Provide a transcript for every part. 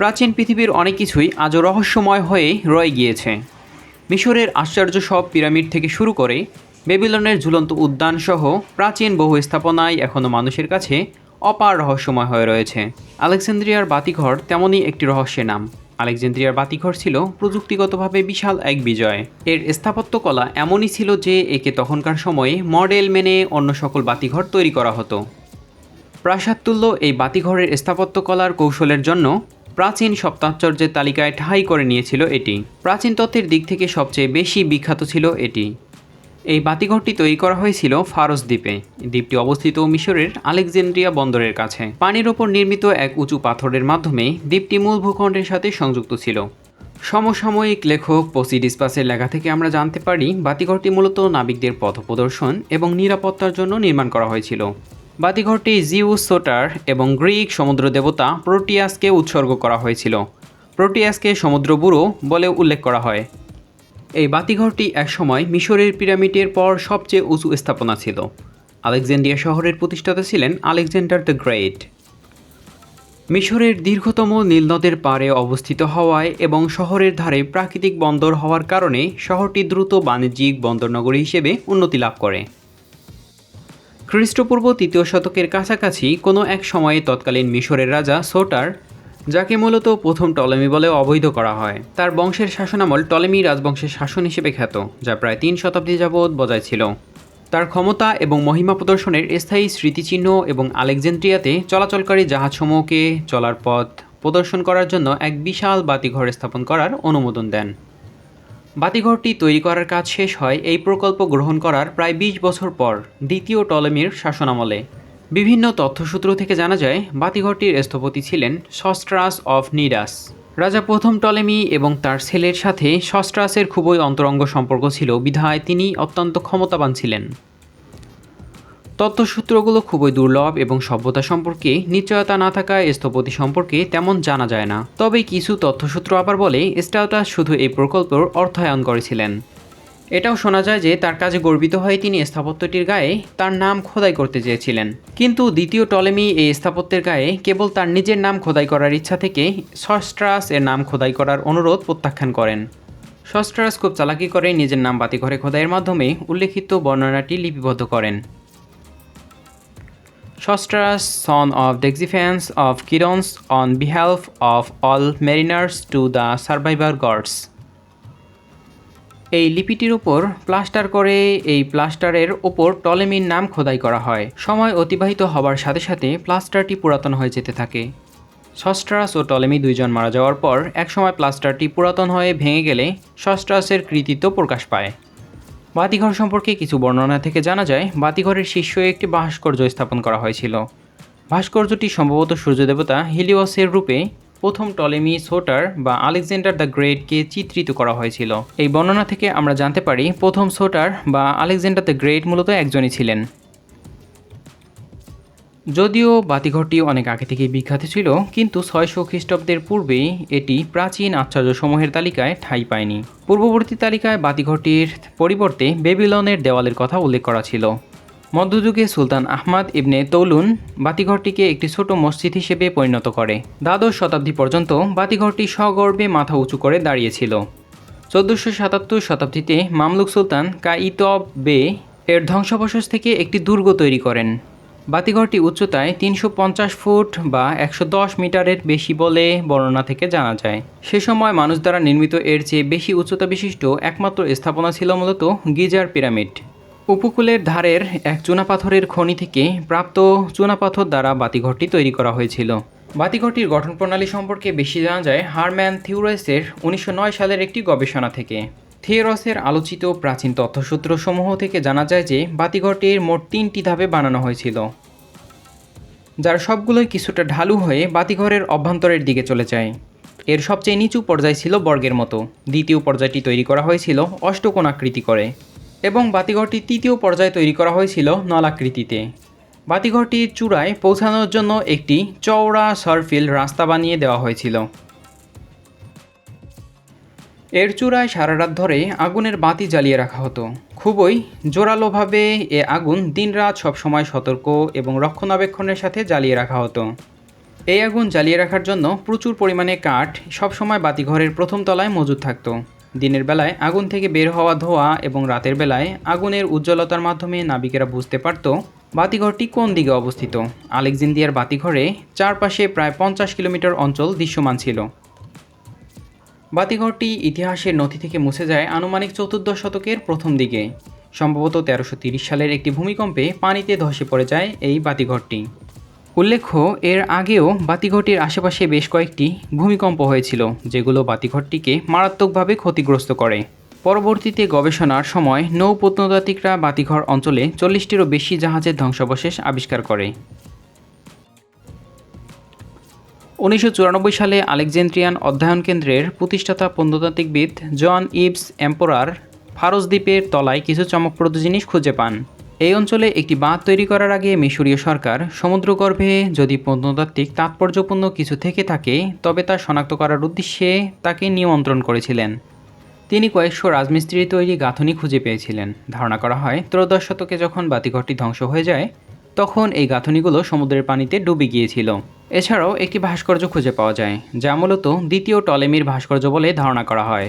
প্রাচীন পৃথিবীর অনেক কিছুই আজও রহস্যময় হয়ে রয়ে গিয়েছে। মিশরের আশ্চর্য সব পিরামিড থেকে শুরু করে বেবিলনের ঝুলন্ত উদ্যান সহ প্রাচীন বহু স্থাপনায় এখনও মানুষের কাছে অপার রহস্যময় হয়ে রয়েছে। আলেকজান্দ্রিয়ার বাতিঘর তেমনই একটি রহস্যের নাম। আলেকজান্দ্রিয়ার বাতিঘর ছিল প্রযুক্তিগতভাবে বিশাল এক বিজয়। এর স্থাপত্যকলা এমনই ছিল যে একে তখনকার সময়ে মডেল মেনে অন্য সকল বাতিঘর তৈরি করা হতো। প্রাসাদতুল্য এই বাতিঘরের স্থাপত্যকলার কৌশলের জন্য প্রাচীন সপ্তাশ্চর্যের তালিকায় ঠাঁই করে নিয়েছিল এটি। প্রাচীন তত্ত্বের দিক থেকে সবচেয়ে বেশি বিখ্যাত ছিল এটি। এই বাতিঘরটি তৈরি করা হয়েছিল ফারস দ্বীপে। দ্বীপটি অবস্থিত মিশরের আলেকজান্দ্রিয়া বন্দরের কাছে। পানির ওপর নির্মিত এক উঁচু পাথরের মাধ্যমে দ্বীপটি মূল ভূখণ্ডের সাথে সংযুক্ত ছিল। সমসাময়িক লেখক পসিডিসপাসের লেখা থেকে আমরা জানতে পারি, বাতিঘরটি মূলত নাবিকদের পথপ্রদর্শন এবং নিরাপত্তার জন্য নির্মাণ করা হয়েছিল। বাতিঘরটি জিউস সোটার এবং গ্রিক সমুদ্র দেবতা প্রোটিয়াসকে উৎসর্গ করা হয়েছিল। প্রোটিয়াসকে সমুদ্র বুড়ো বলে উল্লেখ করা হয়। এই বাতিঘরটি একসময় মিশরের পিরামিডের পর সবচেয়ে উঁচু স্থাপনা ছিল। আলেকজান্ডিয়া শহরের প্রতিষ্ঠাতা ছিলেন আলেকজান্ডার দ্য গ্রেট। মিশরের দীর্ঘতম নীলনদের পাড়ে অবস্থিত হওয়ায় এবং শহরের ধারে প্রাকৃতিক বন্দর হওয়ার কারণে শহরটি দ্রুত বাণিজ্যিক বন্দরনগরী হিসেবে উন্নতি লাভ করে। খ্রিস্টপূর্ব তৃতীয় শতকের কাছাকাছি কোনো এক সময়ে তৎকালীন মিশরের রাজা সোটার, যাকে মূলত প্রথম টলেমি বলে অবৈধ করা হয়, তার বংশের শাসনামল টলেমি রাজবংশের শাসন হিসেবে খ্যাত, যা প্রায় তিন শতাব্দী যাবৎ বজায় ছিল। তার ক্ষমতা এবং মহিমা প্রদর্শনের স্থায়ী স্মৃতিচিহ্ন এবং আলেকজান্দ্রিয়াতে চলাচলকারী জাহাজসমূহকে চলার পথ প্রদর্শন করার জন্য এক বিশাল বাতিঘর স্থাপন করার অনুমোদন দেন। বাতিঘরটি তৈরি করার কাজ শেষ হয় এই প্রকল্প গ্রহণ করার প্রায় বিশ বছর পর, দ্বিতীয় টলেমির শাসনামলে। বিভিন্ন তথ্যসূত্র থেকে জানা যায়, বাতিঘরটির স্থপতি ছিলেন সস্ট্রাস অফ নিডাস। রাজা প্রথম টলেমি এবং তার ছেলের সাথে সস্ট্রাসের খুবই অন্তরঙ্গ সম্পর্ক ছিল, বিধায় তিনি অত্যন্ত ক্ষমতাবান ছিলেন। তথ্যসূত্রগুলো খুবই দুর্লভ এবং সভ্যতা সম্পর্কে নিশ্চয়তা না থাকায় স্থপতি সম্পর্কে তেমন জানা যায় না। তবে কিছু তথ্যসূত্র আবার বলে স্টাউটাস শুধু এই প্রকল্পের অর্থায়ন করেছিলেন। এটাও শোনা যায় যে তার কাজে গর্বিত হয়ে তিনি স্থাপত্যটির গায়ে তার নাম খোদাই করতে চেয়েছিলেন। কিন্তু দ্বিতীয় টলেমি এই স্থাপত্যের গায়ে কেবল তার নিজের নাম খোদাই করার ইচ্ছা থেকে সস্ট্রাস এর নাম খোদাই করার অনুরোধ প্রত্যাখ্যান করেন। সস্ট্রাস খুব চালাকি করে নিজের নাম বাতিঘরে খোদাইয়ের মাধ্যমে উল্লেখিত বর্ণনাটি লিপিবদ্ধ করেন। Sostras, son of Dexiphens of Chirons, on behalf of all mariners to the survivor gods. এই লিপিটির উপর প্লাস্টার করে এই প্লাস্টারের ওপর টলেমির নাম খোদাই করা হয়। সময় অতিবাহিত হবার সাথে সাথে প্লাস্টারটি পুরাতন হয়ে যেতে থাকে। সস্ট্রাস ও টলেমি দুইজন মারা যাওয়ার পর একসময় প্লাস্টারটি পুরাতন হয়ে ভেঙে গেলে সস্ট্রাসের কৃতিত্ব প্রকাশ পায়। বাতিঘর সম্পর্কে কিছু বর্ণনা থেকে জানা যায়, বাতিঘরের শীর্ষে একটি ভাস্কর্য স্থাপন করা হয়েছিল। ভাস্কর্যটি সম্ভবত সূর্যদেবতা হিলিওসের রূপে প্রথম টলেমি সোটার বা আলেকজান্ডার দ্য গ্রেটকে চিত্রিত করা হয়েছিল। এই বর্ণনা থেকে আমরা জানতে পারি, প্রথম সোটার বা আলেকজান্ডার দ্য গ্রেট মূলত একজনই ছিলেন। যদিও বাতিঘরটি অনেক আগে থেকেই বিখ্যাত ছিল, কিন্তু ছয়শো খ্রিস্টাব্দের পূর্বেই এটি প্রাচীন আশ্চর্যসমূহের তালিকায় ঠাঁই পায়নি। পূর্ববর্তী তালিকায় বাতিঘরটির পরিবর্তে বেবিলনের দেওয়ালের কথা উল্লেখ করা ছিল। মধ্যযুগে সুলতান আহমাদ ইবনে তৌলুন বাতিঘরটিকে একটি ছোট মসজিদ হিসেবে পরিণত করে। দ্বাদশ শতাব্দী পর্যন্ত বাতিঘরটি সগর্বে মাথা উঁচু করে দাঁড়িয়েছিল। চোদ্দোশো সাতাত্তর শতাব্দীতে মামলুক সুলতান কাইতব বে এর ধ্বংসাবশেষ থেকে একটি দুর্গ তৈরি করেন। বাতিঘরটি উচ্চতায় তিনশো পঞ্চাশ ফুট বা একশো দশ মিটারের বেশি বলে বর্ণনা থেকে জানা যায়। সে সময় মানুষ দ্বারা নির্মিত এর চেয়ে বেশি উচ্চতা বিশিষ্ট একমাত্র স্থাপনা ছিল মূলত গিজার পিরামিড। উপকূলের ধারের এক চুনাপাথরের খনি থেকে প্রাপ্ত চুনাপাথর দ্বারা বাতিঘরটি তৈরি করা হয়েছিল। বাতিঘরটির গঠন প্রণালী সম্পর্কে বেশি জানা যায় হারম্যান থিওরাসের উনিশশো সালের একটি গবেষণা থেকে। থিওরসের আলোচিত প্রাচীন তথ্যসূত্রসমূহ থেকে জানা যায় যে বাতিঘরটির মোট তিনটি ধাপে বানানো হয়েছিল, যার সবগুলোই কিছুটা ঢালু হয়ে বাতিঘরের অভ্যন্তরের দিকে চলে যায়। এর সবচেয়ে নিচু পর্যায় ছিল বর্গের মতো। দ্বিতীয় পর্যায়টি তৈরি করা হয়েছিল অষ্টকোণাকৃতি করে এবং বাতিঘরটি তৃতীয় পর্যায়ে তৈরি করা হয়েছিল নলাকৃতিতে। বাতিঘরটির চূড়ায় পৌঁছানোর জন্য একটি চওড়া সার্ফিল রাস্তা বানিয়ে দেওয়া হয়েছিল। এর চূড়ায় সারা রাত ধরে আগুনের বাতি জ্বালিয়ে রাখা হতো। খুবই জোরালোভাবে এ আগুন দিনরাত সবসময় সতর্ক এবং রক্ষণাবেক্ষণের সাথে জ্বালিয়ে রাখা হতো। এই আগুন জ্বালিয়ে রাখার জন্য প্রচুর পরিমাণে কাঠ সবসময় বাতিঘরের প্রথম তলায় মজুদ থাকত। দিনের বেলায় আগুন থেকে বের হওয়া ধোয়া এবং রাতের বেলায় আগুনের উজ্জ্বলতার মাধ্যমে নাবিকেরা বুঝতে পারত বাতিঘরটি কোন দিকে অবস্থিত। আলেকজান্দ্রিয়ার বাতিঘরে চারপাশে প্রায় পঞ্চাশ কিলোমিটার অঞ্চল দৃশ্যমান ছিল। বাতিঘরটি ইতিহাসের নথি থেকে মুছে যায় আনুমানিক চতুর্দশ শতকের প্রথম দিকে। সম্ভবত তেরোশো সালের একটি ভূমিকম্পে পানিতে ধসে পড়ে যায় এই বাতিঘরটি। উল্লেখ্য, এর আগেও বাতিঘরটির আশেপাশে বেশ কয়েকটি ভূমিকম্প হয়েছিল, যেগুলো বাতিঘরটিকে মারাত্মকভাবে ক্ষতিগ্রস্ত করে। পরবর্তীতে গবেষণার সময় নৌ প্রত্নতাত্ত্বিকরা বাতিঘর অঞ্চলে চল্লিশটিরও বেশি জাহাজের ধ্বংসাবশেষ আবিষ্কার করে। উনিশশো চুরানব্বই সালে আলেকজেন্দ্রিয়ান অধ্যয়ন কেন্দ্রের প্রতিষ্ঠাতা প্রত্নতাত্ত্বিকবিদ জন ইবস এম্পোরার ফারস দ্বীপের তলায় কিছু চমকপ্রদ জিনিস খুঁজে পান। এই অঞ্চলে একটি বাঁধ তৈরি করার আগে মিশরীয় সরকার সমুদ্রগর্ভে যদি প্রত্নতাত্ত্বিক তাৎপর্যপূর্ণ কিছু থেকে থাকে, তবে তা শনাক্ত করার উদ্দেশ্যে তাকে নিয়ন্ত্রণ করেছিলেন। তিনি কয়েকশো রাজমিস্ত্রি তৈরি গাঁথনি খুঁজে পেয়েছিলেন। ধারণা করা হয়, ত্রয়োদশ শতকে যখন বাতিঘরটি ধ্বংস হয়ে যায় তখন এই গাঁথনিগুলো সমুদ্রের পানিতে ডুবে গিয়েছিল। এছাড়াও একটি ভাস্কর্য খুঁজে পাওয়া যায়, যা মূলত দ্বিতীয় টলেমির ভাস্কর্য বলে ধারণা করা হয়।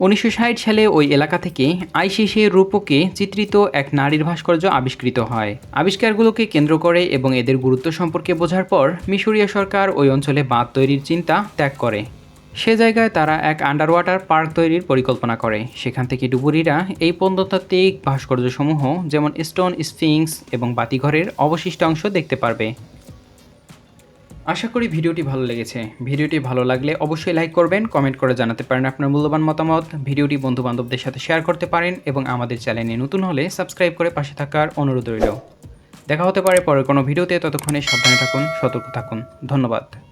উনিশশো ষাট সালে ওই এলাকা থেকে আইসিসির রূপকে চিত্রিত এক নারীর ভাস্কর্য আবিষ্কৃত হয়। আবিষ্কারগুলোকে কেন্দ্র করে এবং এদের গুরুত্ব সম্পর্কে বোঝার পর মিশরীয় সরকার ওই অঞ্চলে বাঁধ তৈরির চিন্তা ত্যাগ করে। সে জায়গায় তারা এক আন্ডার ওয়াটার পার্ক তৈরির পরিকল্পনা করে। সেখান থেকে ডুবুরিরা এই প্রত্নতাত্ত্বিক ভাস্কর্যসমূহ, যেমন স্টোন স্ফিংস এবং বাতিঘরের অবশিষ্ট অংশ দেখতে পারবে। আশা করি ভিডিওটি ভালো লেগেছে। ভিডিওটি ভালো লাগলে অবশ্যই লাইক করবেন কমেন্ট করে জানাতে পারেন আপনার মূল্যবান মতামত। ভিডিওটি বন্ধু বান্ধবদের সাথে শেয়ার করতে পারেন এবং আমাদের চ্যানেলে নতুন হলে সাবস্ক্রাইব করে পাশে থাকার অনুরোধ রইল। দেখা হতে পারে পরের কোনো ভিডিওতে, ততক্ষণে সাবধানে থাকুন, সতর্ক থাকুন। ধন্যবাদ।